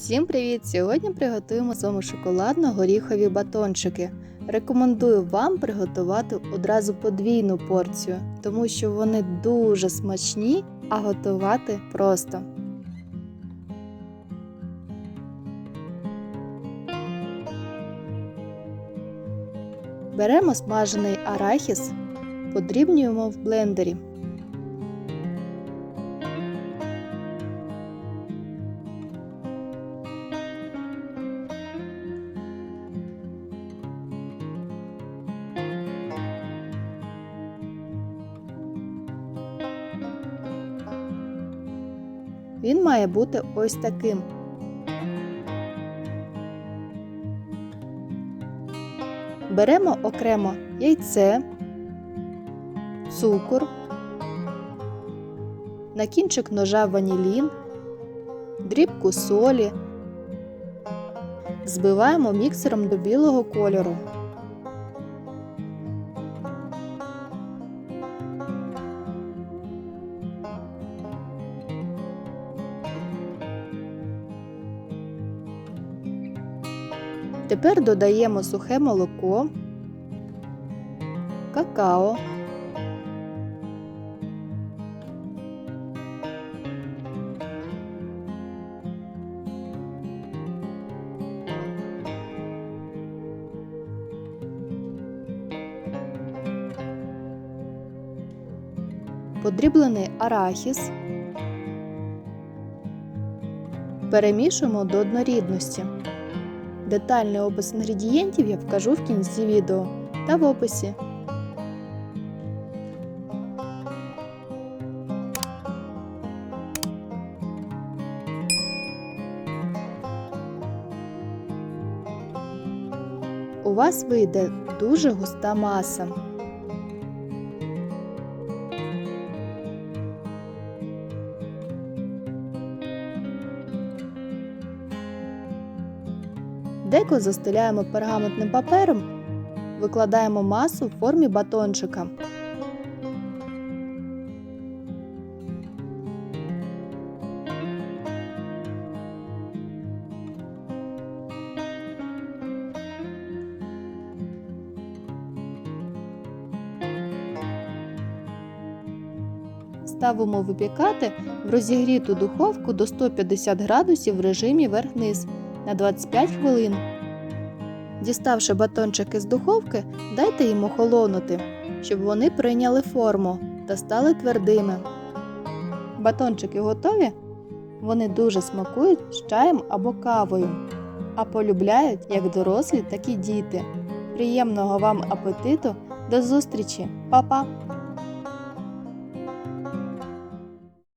Всім привіт! Сьогодні приготуємо з вами шоколадно-горіхові батончики. Рекомендую вам приготувати одразу подвійну порцію, тому що вони дуже смачні, а готувати просто. Беремо смажений арахіс, подрібнюємо в блендері. Він має бути ось таким. Беремо окремо яйце, цукор, на кінчик ножа ванілін, дрібку солі, збиваємо міксером до білого кольору. Тепер додаємо сухе молоко, какао, подріблений арахіс. Перемішуємо до однорідності. Детальний опис інгредієнтів я вкажу в кінці відео та в описі. У вас вийде дуже густа маса. Деко застеляємо пергаментним папером, викладаємо масу в формі батончика. Ставимо випікати в розігріту духовку до 150 градусів в режимі верх-низ на 25 хвилин. Діставши батончики з духовки, дайте їм охолонути, щоб вони прийняли форму та стали твердими. Батончики готові? Вони дуже смакують з чаєм або кавою, а полюбляють як дорослі, так і діти. Приємного вам апетиту! До зустрічі, Па-па!